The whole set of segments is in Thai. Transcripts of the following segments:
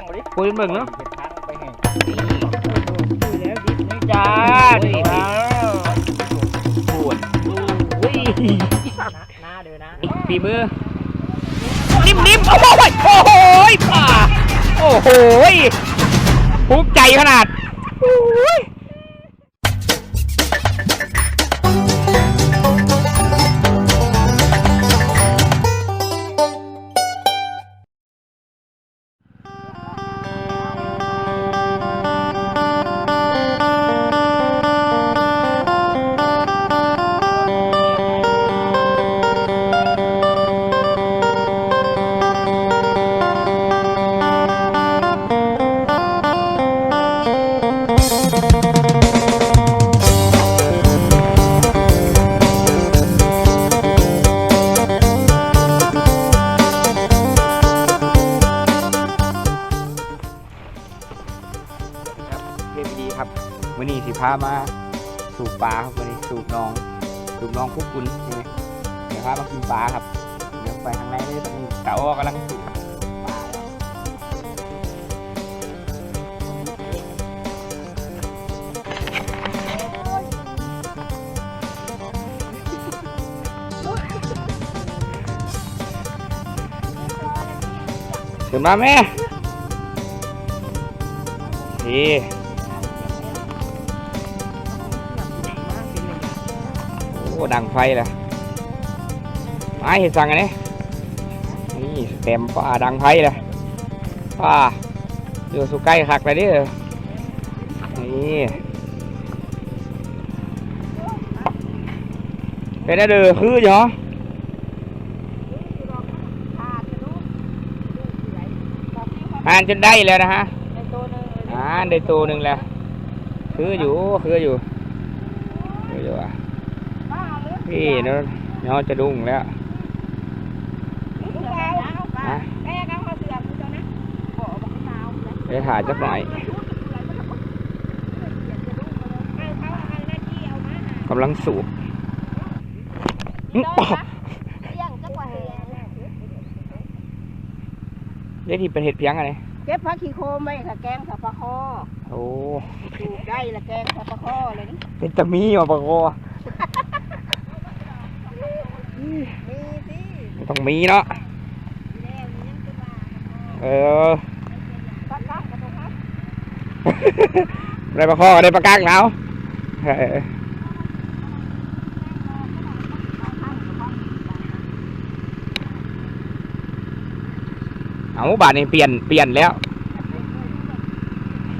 งไปดิคุยเบิ่งเนาะเห็ดทางไปแห่งนี่จ้านี่ปวดอุ้ยหน้าเด้อนะฝีมือนิ่มๆโอ้โหยโอ้โหยป่าโอ้โหยภูมิใจขนาด มาสูบปลาครับวันนี้สูบน้องสูบน้องคุกคุณใช่ไหมเดี๋ยวพามากินปลาครับเดี๋ยวไปข้างในเลยตอนนี้กะอ้อกำลังสูบปลาแล้วขึ้นมาแม่ดี อ้ดังไฟเลยไม้เห็ดสั่งอันนี้นี่เต็มป่าดังไฟเลยป่าอยู่สุใกล้คักเลยดินี่เป็นอะไรเด้อคือเหรออ่านจนได้แล้วนะฮะอ่าได้ตัวหนึ่งแล้วคืออยู่คืออยู่ คืออยู่อะ พี่เนาะเนาะจะดุ้งแล้วฮะเดี๋ยวถ่ายสักหน่อยกำลังสูบอื้ออ้าวเดี๋ยวที่เป็นเห็ดเพียงอะไรเก็บผักขี้โคมไว้ค่ะแกงสับปะคอโอ้ปลูกได้ละแกงสับปะคอเลยนี่เป็นตะมีอะปะโก มีสิ มัน ต้องมีเนาะแล้วนี่ยังจะว่าเออปักปักปักปักได้ปลาข้อได้ปลากางแล้วเออเอาบาทนี้เปลี่ยนเปลี่ยนแล้ว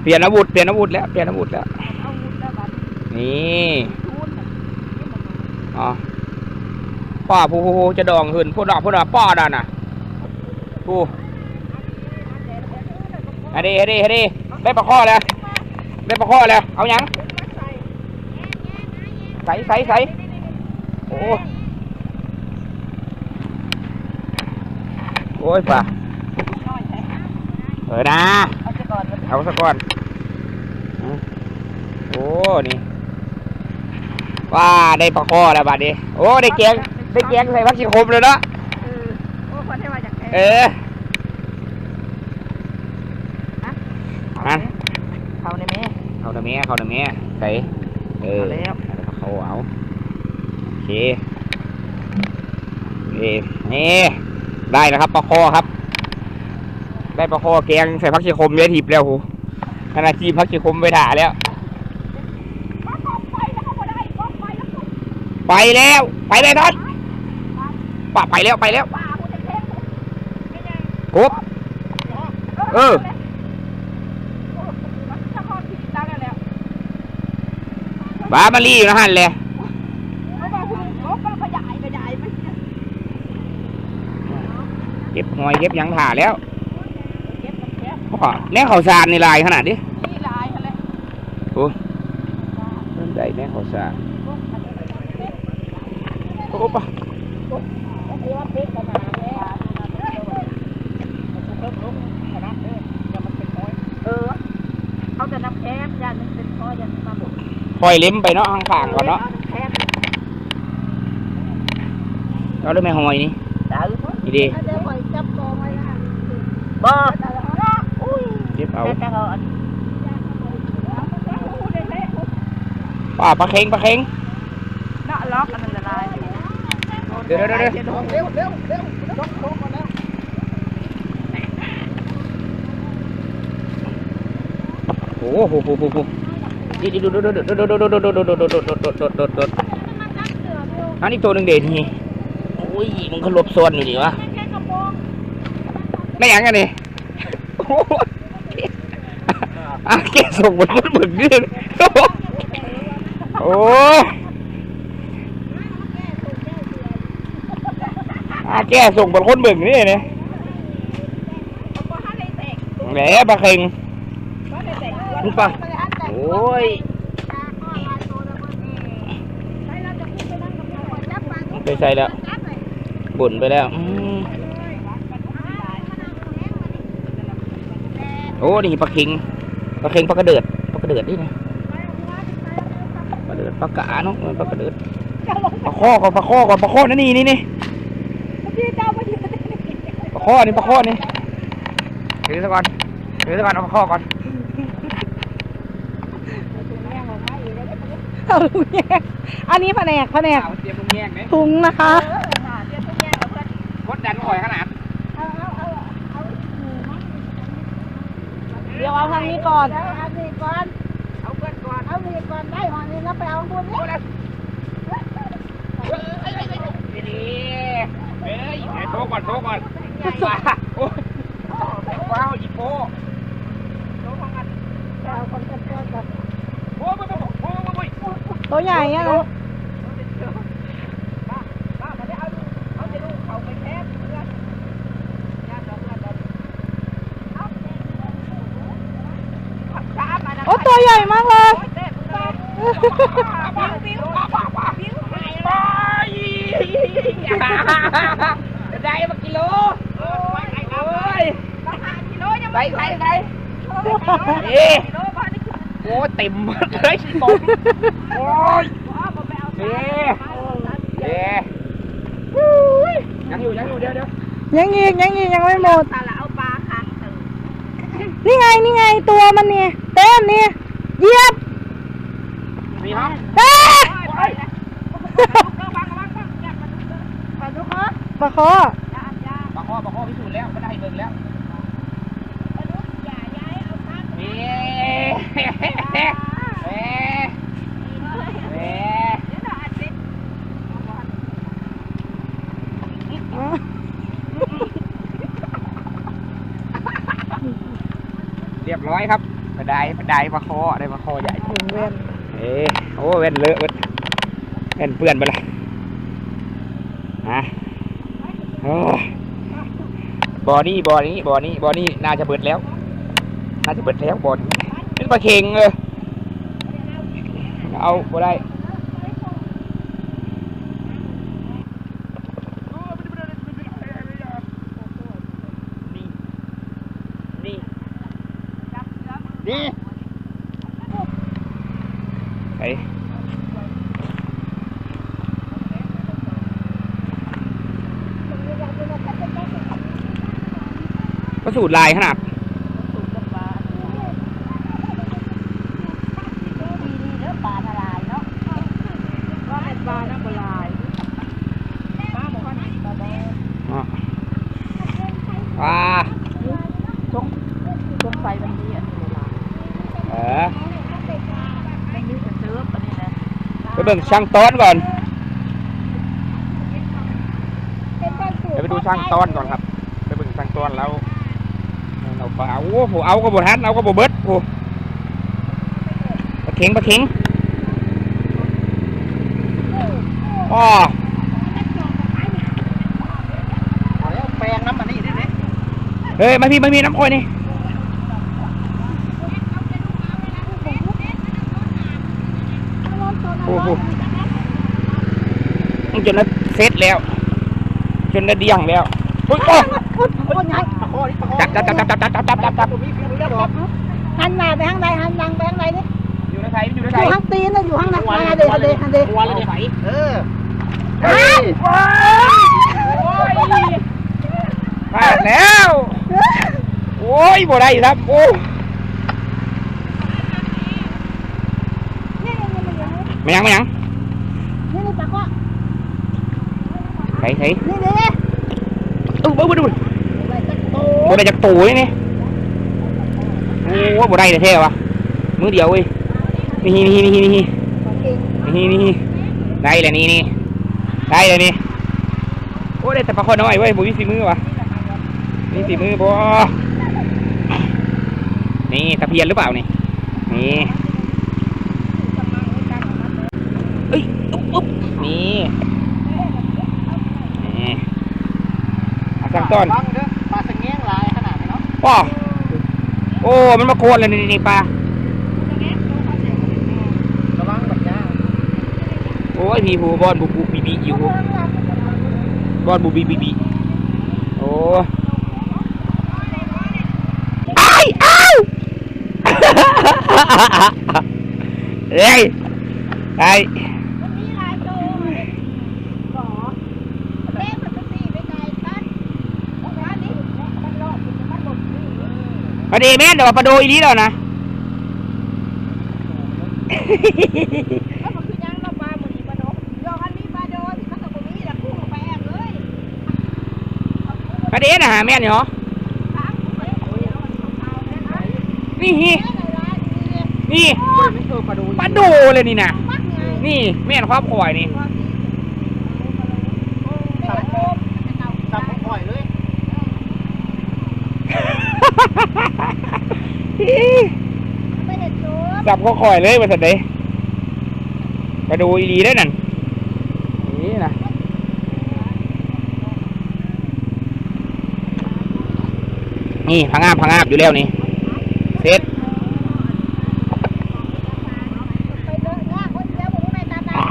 เปลี่ยนอาวุธเปลี่ยนอาวุธแล้วเปลี่ยนอาวุธแล้วเอาวุ้นแล้วบัดนี่ทูนน่ะนี่มันอ๋อ ป้าผู้จะดองหืนผู้ดอกผู้ดอกป้อดันน่ะผู้อันนี้อันนี้อันนี้ได้ปลาข้อแล้วได้ปลาข้อแล้วเอายังใส่ใส่ใส่โอ้โอ้ยป่าเออนะเอาเอาสักก่อนอืมโอ้นี่ว่าได้ปลาข้อแล้วบัดนี้โอ้ได้แกง ได้แกงใส่พักชีคมเลยเนาะเออโอ้คนให้มาจากแกงเออนั่นเขาในแม่เขาหน่ะแม่เขาหน่ะแม่ใส่เออเอาแล้วแล้วก็เขาเอาโอเคนี่นี่ได้นะครับปลาคอครับ ได้ปลาคอแกงใส่พักชีคมเยอะทิบแล้วโหขนาดจีพักชีคมไปด่าแล้วไปแล้ว ไปเลยทัด ปะไปแล้วไปแล้วป้าผู้เล็กกบเออๆถ้าพ่อผิดแล้วแล้วบามารีอยู่นะฮันเลยเขาบอกคุณลบมันขยายขยายมันเก็บหอยเก็บหยังถ่าแล้วเก็บมันแคบพ่อแน่เขาวสารในลายขนาดนี้นี่ลายอะไรได้แน่เขาวสารโอ้ปะ เขาจะนับแคบยันเป็นพ่อยันมาบุกคอยเล็มไปเนาะข้างข้างก่อนเนาะเราได้ไม่หอยนี่ดีดีบ่เจ็บเอาป้าปลาเค็งปลาเค็ง เดี๋ยวเดี๋ยวเดี๋ยวเร็วเร็วเร็วต้องโค้งก่อนแล้วโอ้โหโหโหโหนี่ดูดูดูดูดูดูดูดูดูดูดูดูดูดูดูดูดูอันนี้ตัวหนึ่งเด่นนี่โอ้ยมันก็หลบซ่อนอยู่ดิวะไม่ยังกันนี่โอ้โหอะแกส่งบนบนบึกนี่โอ้ย อะแกส่งบนคนบึกนี่เนี่ยแหมปลาเค็งมึงปะโอ้ยไปใส่แล้วบ่นไปแล้วอืมโอ้นี่ปลาเค็งปลาเค็งปลากระเดิดปลากระเดิดนี่นะปลาเดิดปลากาเนาะปลากระเดิดปลาข้อก่อนปลาข้อก่อนปลาข้อนั่นนี่นี่นี่ ปลาข้อนี่ปลาข้อนี่ถือซะก่อนถือซะก่อนเอาปลาข้อก่อนเอาลูกแยกอันนี้แผนกแผนกเตรียมมึงแยกไหมถุงนะคะ กดดันข่อยขนาดเดี๋ยวเอาทางนี้ก่อน เอาดีก่อน เอาเพื่อนก่อนเอาดีก่อนได้หอนี้แล้วไปเอาบุญนี่ดีเฮ้ยโชว์ก่อนโชว์ก่อน ว้าวอีโป้ตัวใหญ่อะนะโอ้ตัวใหญ่มากเลยได้มากิโล ยโอ้ยไปไปไปเอ๊โอ้เต็มหมดเลยตกโอ้ยเอ๊เอ๊ยังอยู่ยังอยู่เดี๋ยวเดี๋ยวยังอีกยังอีกยังไม่หมดตาละเอาปลาค้างตึงนี่ไงนี่ไงตัวมันเนี่ยเต้นเนี่ยเหยียบมีครับเอ้ยไปดูเขาปลาคอ อย่าอย่า ปากข้อปากข้อพิสูจน์แล้วก็ได้เบิ่งแล้ว อย่าย้ายเอาค้าง เอ๊เอ๊เอ๊เอ๊เอ๊ เดี๋ยวเราอัดติด เรียบร้อย ครับกระไดกระไดปลาคอได้ปลาคอใหญ่ถุงเวียนเอ๊ะโอ้เว้นเลอะเว้นเว้นเปื้อนไปเลยฮะโอ้ยบ่อนี้บ่อนี้บ่อนี้บ่อนี้น่าจะเบิดแล้ว น่าจะเบิดแล้วบ่อนี้เป็นปลาเค็งเออเอาบ่ได้ ดีไปก็สูตรลายขนาด สูงกับปลาดีดีเด้อปลาทลายเนาะก็เป็นปลาน้ำปลายปลาหมกนี่ปลาแดง อะว้า จงจงไฟมันดีอันนี้เวลา เออ ไม่มีจะซื้ออันนี้นะ ไป เบิ่งช่างต้อนก่อน เดี๋ยวไปดูช่างต้อนก่อนครับ ไปเบิ่งช่างต้อนแล้วเราปลาโอ้โหเอาก็บทันเอาก็บเบิดโอ้ปลาเข็งปลาเข็งอ๋อเอาแล้วแปลงน้ำมันนี่ดิดิเฮ้ยมาพี่มามีน้ำค่อยนี่ จนเสเซตแล้ว จนนัดเดียงแล้วโอ้ยโอ้ยจับจับจับจับจับจับจับจับจับจับหันหน้าไปข้างใดหันหลังไปข้างใดนี่อยู่ในไทยอยู่ในไทยอยู่ข้างตีนนะอยู่ข้างหน้าเดย์เดย์เดย์วันเลยไฟเออพลาดแล้ว โอ้ยบ่ได้ครับโอ้ไม่ยังไม่ยัง thấy thấy ừ, bơi bơi bơi bơi đây chắc tù đấy nè ủa bơi đây là thế à mới điều đi hi hi hi hi hi hi hi đây là nè nè đây là nè ủa đây tập bà con nói vậy bùi xì mưa à bùi xì mưa bò นี่ตะเพียนหรือเปล่านี่นี่ อาสังต้นฟังเด้อปลาสะแงงหลายขนาดนี้เนาะว้าโอ้ มันมาโคนเลยนี่นี่ปลาระวังแบบนี้โอ้ยมีหูบอลบูบูบีบีอยู่บอลบูบีบีบีโอ้ไอ้ไอ้ายเฮ้ยไอ้ มันมีหลายโตเลยก่อเต้มันจะตีไปไกลกันแล้วร้านนี้มันรอดมันหมดนี่ มาดีแม่นเดี๋ยวปลาโดอีนี้แล้วนะ แล้วมันคือยังมาปลาหมดนี่ปลาโดยออันนี้ปลาโดที่มันกับมีแล้วคู่ไปแอบเลยมาดีนะฮะแม่นเหรอถามไปโอ้ยเอาเอาแน่นะนี่ฮีแน่เลยร้านนี้นี่ไม่เคยปลาดูปลาโดเลยนี่นะมักไงนี่แม่นความข่อยนี่สับโคม จับปล่อยเลย ไม่เห็นโจมจับเขาคอยเลยมาสันเดยไปดูอีดีได้นั่นนี่นะนี่พังอาบพังอาบอยู่แล้วนี่เสร็จไปเดินหน้าคนเดียวผมไม่ตามตาม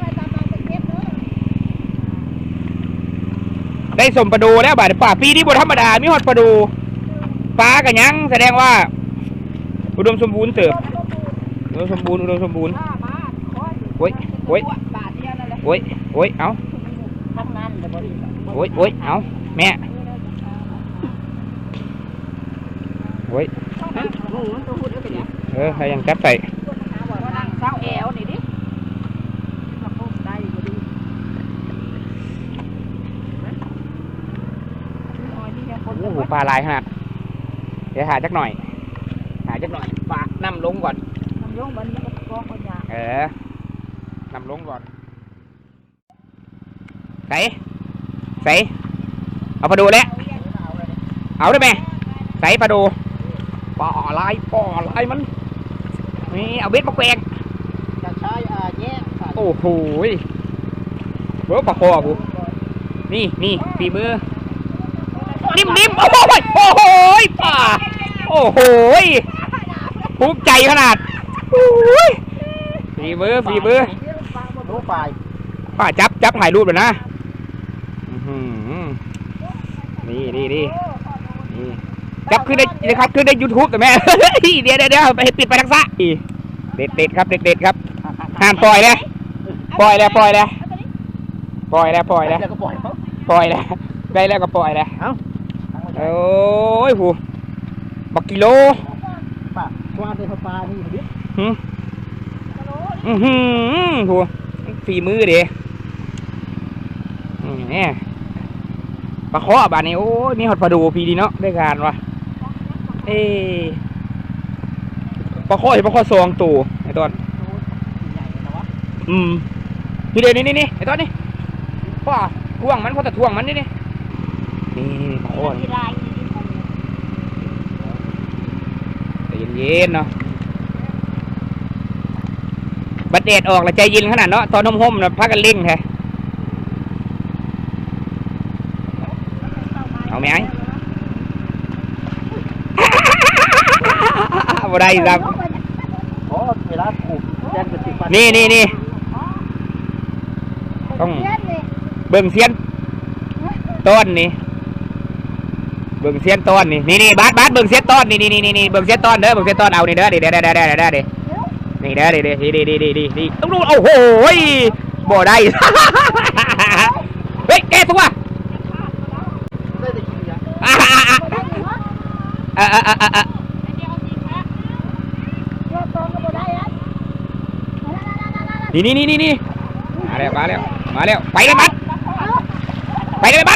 ไม่ตามตามเป็นเทปเด้อได้สมประดูแล้วบาดป่าปีนี้บธรรมดา มีฮอดประดู ฟ้ากับยังแสดงว่า อุดมสมบูรณ์เติบอุดมสมบูรณ์อุดมสมบูรณ์โอ้ยโอ้ยโอ้ยโอ้ยเอาโอ้ยโอ้ยเอาแม่โอ้ยเออใครยังจับใส่เศร้าโอ้โหปลาลายขนาด ดี๋ยวหาจักหน่อย หาจักหน่อยปลาน้ำลงก่อนทำโยงมันก็กองคนยาเออนำลงก่อนใส่ใส่เอาปลาดูแล้วเอาได้ไหมใส่ปลาดูปลาลายปลาลายมันนี่เอาเบ็ดมาแกวงจะใช้อ่าแย่ใส่โอ้โหยเบ้อปลาคอกูนี่นี่ฝีมือ นิ่มนิ่มโอ้โหยโอ้โหยป่า โอ้โหยภูมิใจขนาดโอ้ยฝีมือฝีมือรู้ปลายป้าจับจับถ่ายรูปเลยนะอื้อหือนี่นี่นี่นี่จับขึ้นได้นะครับขึ้นได้ยูทูบแต่แม่เดี๋ยวเดี๋ยวเดี๋ยวไปปิดไปทางซ้ายเด็ดเด็ดครับเด็ดเด็ดครับห้ามปล่อยเลยปล่อยแล้วปล่อยแล้วปล่อยแล้วปล่อยแล้วแล้วก็ปล่อยเขาปล่อยแล้วได้แล้วก็ปล่อยแล้วเอ้า โอ้ยผูบักกิโลป้าว่าในปลานี่ดิหึอือหือผูฝีมือเด้อืมเนี่ยปลาเคาะบานนี้โอ้ยมีหอดปลาดูพีดีเนาะได้การวะเอ้ปลาเคาะเห็นปลาเคาะซองตูไอ้ต้นใหญ่นะวะอืมนี่เดี๋ยวนี่นี่นี่ไอ้ต้นนี่พ่อท่วงมันพ่อแต่ท่วงมันนี่นี่ นี่นี่ปลาเคาะนี่ที่ลายใจเย็นๆเนาะบัดเดดออกแล้วใจเย็นขนาดเนาะตอนนมห่มๆนะพักกันเล่งแท้เอาไหมไอ้บ่ได้ครับโอ้เวลาขูดแจ้งเป็นสิบวันนี่นี่นี่ต้องเบิ่งเสียนต้นนี่เบิ่งเสียนต้นนี่นี่บาสบาสเบิ่งเสียนต้นนี่นี่นี่นี่เบิ่งเสียนต้นเด้อเบิ่งเสียนต้นเอานี่เด้อนี่เด้อเด้อเด้อเด้อเด้อเด้อนี่เด้อนี่เด้อดิเด้อนี่นี่นี่ต้องดูโอ้โหบ่ได้เฮ้ยแกตัวอะอะอะอะอะนี่นี่นี่นี่มาแล้วมาแล้วมาแล้วไปเลยบัดไปเลยบัส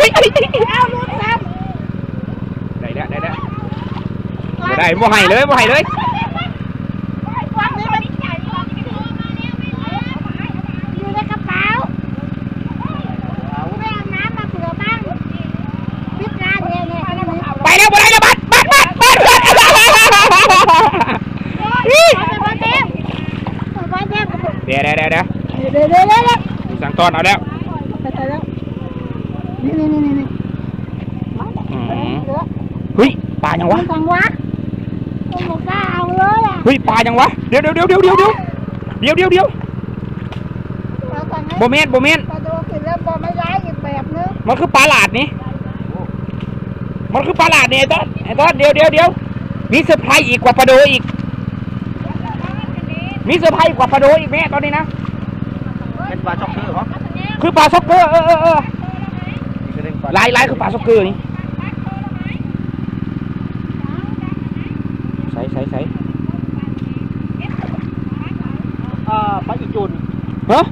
เอาลูกซ้ได้แล้วได้แล้วได้บ่ให้เลยบ่ให้เลยวังนี้มันอยู่ในกระเป๋าไม่เอาน้ำมาเผื่อบ้างพิจารณาเนี่ยเนี่ยอันนี้ไปแล้วบ่ได้แล้วบัดบัดบัดบัดบัดเอาไปบ้านเต็มเอาไปบ้านเต็มเดี๋ยวเดี๋ยวเดี๋ยวเดี๋ยวเดี๋ยวเดี๋ยวเดี๋ยวสั่งตอนเอาแล้ว นี่นี่นี่นี่อืมเหลือเฮ้ยปลายังวะจังวะโอ้โหกล้าเอาเลยอะเฮ้ยปลายังวะเดี๋ยวเดี๋ยวเดี๋ยวเดี๋ยวเดี๋ยวเดี๋ยวเดี๋ยวเดี๋ยวเดี๋ยวเราสั่งให้โบเมนโบเมนปลาดูสิแล้วบอไม่ร้ายอีกแบบนึงมันคือปลาหลาดนี่มันคือปลาหลาดนี่ไอ้ต้นไอ้ต้นเดี๋ยวเดี๋ยวเดี๋ยวมีเซอร์ไพรส์อีกกว่าปลาโดอีก มีเซอร์ไพรส์กว่าปลาโดอีกแม่ตอนนี้นะ เป็นปลาช็อกเกอร์เหรอ คือปลาซ็อกเกอร์เออเออเออ lái lái cứ phá sóc cơ đi sấy sấy sấy à bãi gì chồn hả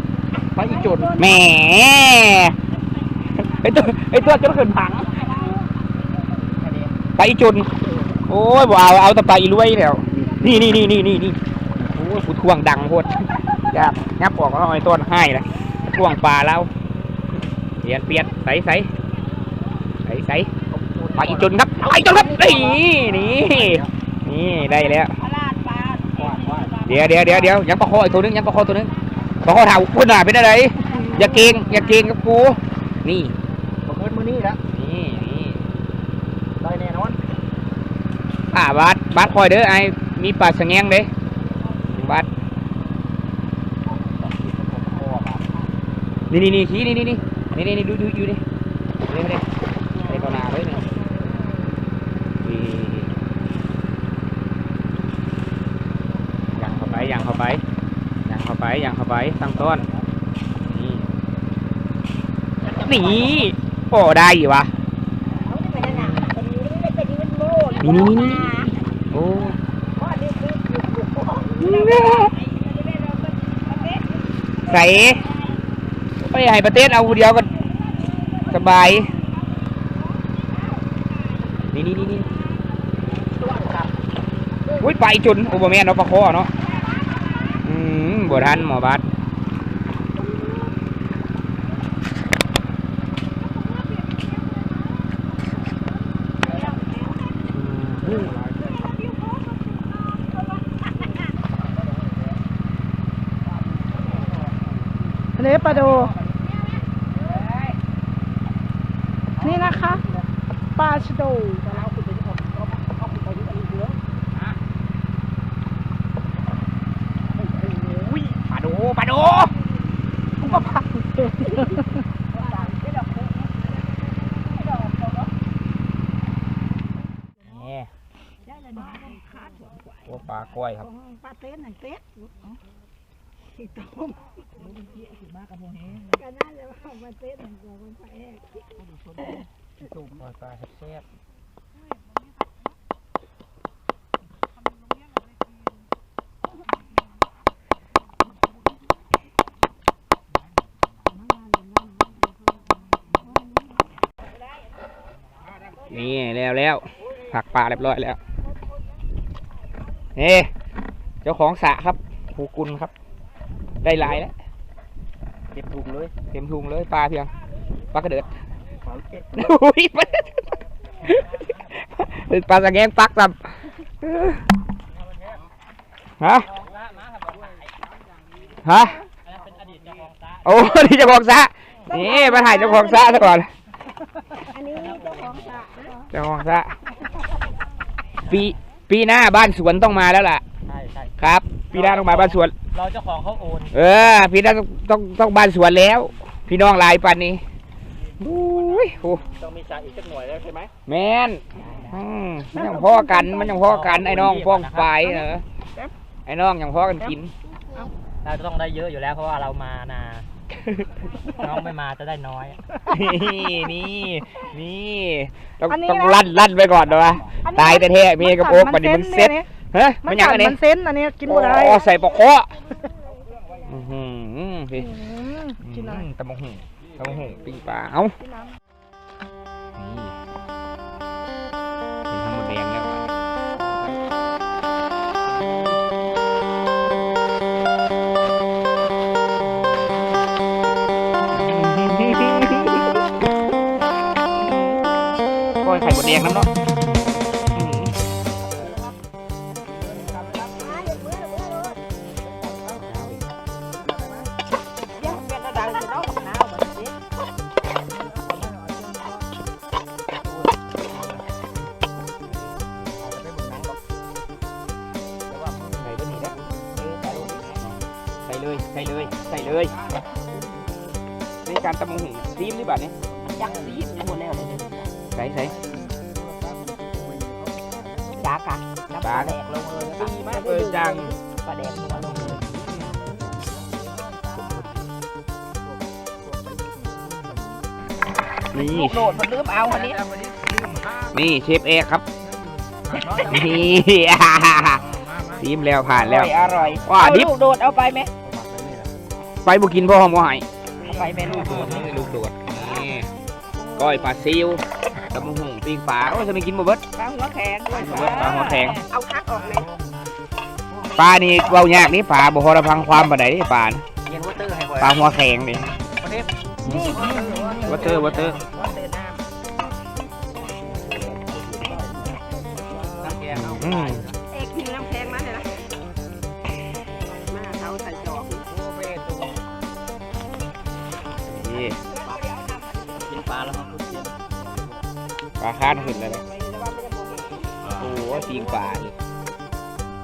bãi gì chồn mẹ ấy tôi ấy tôi cho nó gần thẳng ไปจุน โอ้ยบ่เอาเอาแต่ไปรวยแล้วนี่นี่นี่นี่นี่นี่โอ้ยขุดทวงดังโคตรยับงับออกก็ห้อยต้นให้เลยทวงปลาแล้วเปลี่ยนเปลี่ยน ใส่ใส่ใส่ใส่ปลาอีจุนครับปลาอีจุนครับนี่นี่นี่ได้แล้วว่านว่านเดี๋ยวเดี๋ยวเดี๋ยวเดี๋ยวยังประคออีกตัวนึงยังประคอตัวนึงประคอเท้าคุณน่ะเป็นอะไรอย่าเกรงอย่าเกรงกับกูนี่มาเกินมือนี้แล้วนี่นี่ได้แน่นอนอ่าบาสบาสคอยเด้อไอ้มีปลาสะแงงเด้บาสนี่นี่นี่ชี้นี่นี่นี่ นี่นี่ดูดูอยู่ดินี่ไม่ได้ในปนาด้วยนะยังเข้าไปยังเข้าไปยังเข้าไปยังเข้าไปตั้งต้นนี่นีโอ้ได้อยู่วะนี่นี่นี่โอ้ใส่ ไปให้ประเทศเอาเดียวก็สบาย นี่นี่นี่นี่อุ้ยไปจุนโอเบอร์แมนเนาะปลาคอเนาะ อืมบทันหมอบัสอืม อันนี้ปลาดูนี่นะคะปลาชะโด อุ้ยปลาโดปลาโดนี่ ตัวปลากล้วยครับปลาเต้นหนังเต้นอีกต้มก็น่าจะว่าปลาเต้นหนังตัวมันปลาแอกตุ่มปลาแซ่บนี่แล้วแล้วผักปลาเรียบร้อยแล้ว นี่เจ้าของสระครับภูกุลครับ ได้หลายแล้วเก็บถุงเลยเต็มทุงเลยปลาเพียงปลากระเดิดเปล่าเก็บอุ้ยปลาปลาสะแงงปักซ้ำฮะฮะโอ้นี่เจ้าของสระนี่มาถ่ายเจ้าของสระซะก่อนอันนี้เจ้าของสระเจ้าของสระปี ปีหน้าบ้านสวนต้องมาแล้วล่ะ ใช่ใช่ครับ ปีหน้าต้องมาบ้านสวน เราเจ้าของเขาโอนเออ ปีหน้าต้องต้องต้องบ้านสวนแล้ว พี่น้องหลายปันนี้อุ้ยโอ้ต้องมีจ่ายอีกสักหน่วยแล้วใช่ไหมแมนอืมมันยังพ่อกันมันยังพ่อกันไอ้น้องฟ้องไฟเออไอ้น้องยังพ่อกันกิน เราจะต้องได้เยอะอยู่แล้วเพราะว่าเรามานา น้องไม่มาจะได้น้อย นี่นี่นี่ต้องต้องลั่นลั่นไปก่อนนะวะตายแต่แท้ๆมีกระโปรงปันนี้มันเซ็ตฮะมัมันนหยังกัอัดนนี้มันเส้นอันนี้กินบ่ได้อ๋อใส่ปอกคออื้อหือพี่อืมกินอะไรตะมงหูตะมงหูปิ้งปลาเอ้ากินน้นี่ ไข่บดแดงน้ำเนาะอื้อหือยังเนาะใส่เลยใส่เลยใส่เลยในการตำมงหูซีมหรือเปล่าเนี่ยยังซีดหมดแล้วเลยใส่ใส่ จ้ากะน้ำปลาแดกลงเลยดีมากเลยจังปลาแดกลงมาลงเลยนี่ลูกโดดมันลืมเอาอันนี้นี่เชฟเอกครับนี่ซีมแล้วผ่านแล้วอร่อยว่าเอาดิบลูกโดดเอาไปไหมไปบุกินพ่อหอมบ่ใหายเอาไปแม่ลูกโดดนี่ลูกโดดนี่ก้อยปลาซิวตำมงหู ปิ้งปลาโอ้ยจะไม่กินบ่เบิด ปลาหัวแข็งปลาหัวแข็ง เอาคักออกเลยปลานี่เว้ายากนี่ปลาบ่พอระพังความปานใดนี่ปลานะเย็นวอเตอร์ให้บ่อยปลาหัวแข็งนี่นี่วัตเตอร์วัตเตอร์วอเตอร์น้น้ำแกงเอา อืม ปลาคาดขึ้นแล้วนะโอ้โหปิ้งปลาเลย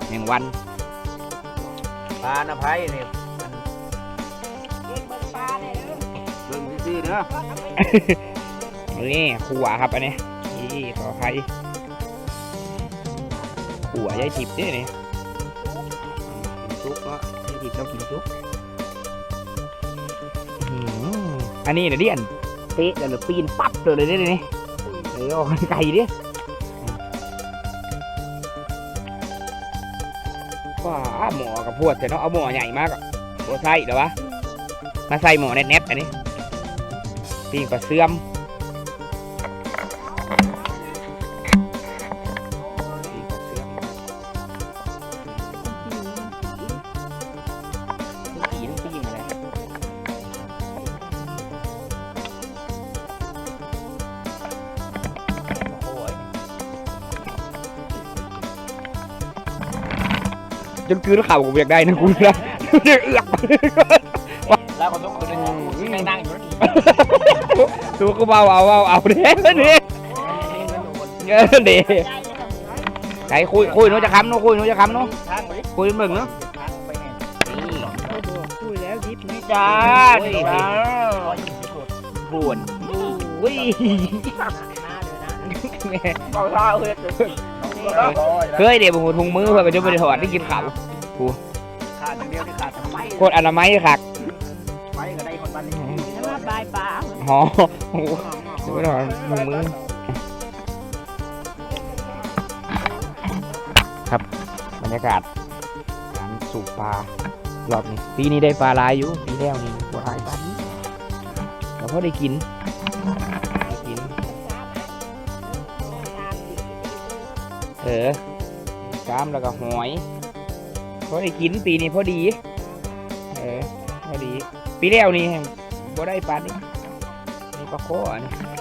แมงวันปลาหน้าไผ่นี่เอกเบิ่งปลาเลยเด้อเบิ่งซื่อๆเด้อนี่ขัวครับอันนี้นี่ต่อไผ่ขัวยายทิพย์นี่นี่กินซุปเนาะยายทิพย์เรากินซุปอื้อหืออันนี้เดี๋ยวดิอันเตะเดี๋ยวเราปีนปั๊บเลยเลยนี่นี่ เออออกไกลดิว้าหมอกับพวดแต่เนาะเอาหมอใหญ่มากอะโอใส่เดี๋ยววะมาใส่หมอแน็ตๆอันนี้ปีกปลาเสื่อม จนคืนข่าวผมอยากได้นะคุณนะเอือกแล้วก็ต้องคืนนั่งนั่งอยู่นี่ตัวก็เบาเอาเอาเอาเด้เด้เออเด้ใครคุยคุยหนู้จะค้ำหนู้คุยหนู้จะค้ำหนู้ทางไปดิคุยเบิ่งเนาะทางไปเนี่ยนี่คุยแล้วยิบนี่จ้าโอ้ยจ้าร้อยยี่สิบโลปวดอุ้ยเบาเท้าเฮ็ดเลย เคยเดี๋ยวผมถุงมือเพื่อไปจะไปถอดที่กินข้าวขาดอย่างเดียวที่ขาดทำไมโคตรอนามัยคักไว้ก็ได้คนบ้านนี้แล้วมาบายปลาหอโอ้โหเดี๋ยวไปถอดถุงมือครับบรรยากาศการสูบปลารอบนี้ปีนี้ได้ปลาหลายอยู่ปีแล้วนี่ปลาหลายปลานี้แต่พอได้กิน เออกล้ามแล้วก็หอยพอได้กินปีนี้พอดี เออพอดี ปีแล้วนี่บ่ได้ปลานี่นี่ปลาโคอะ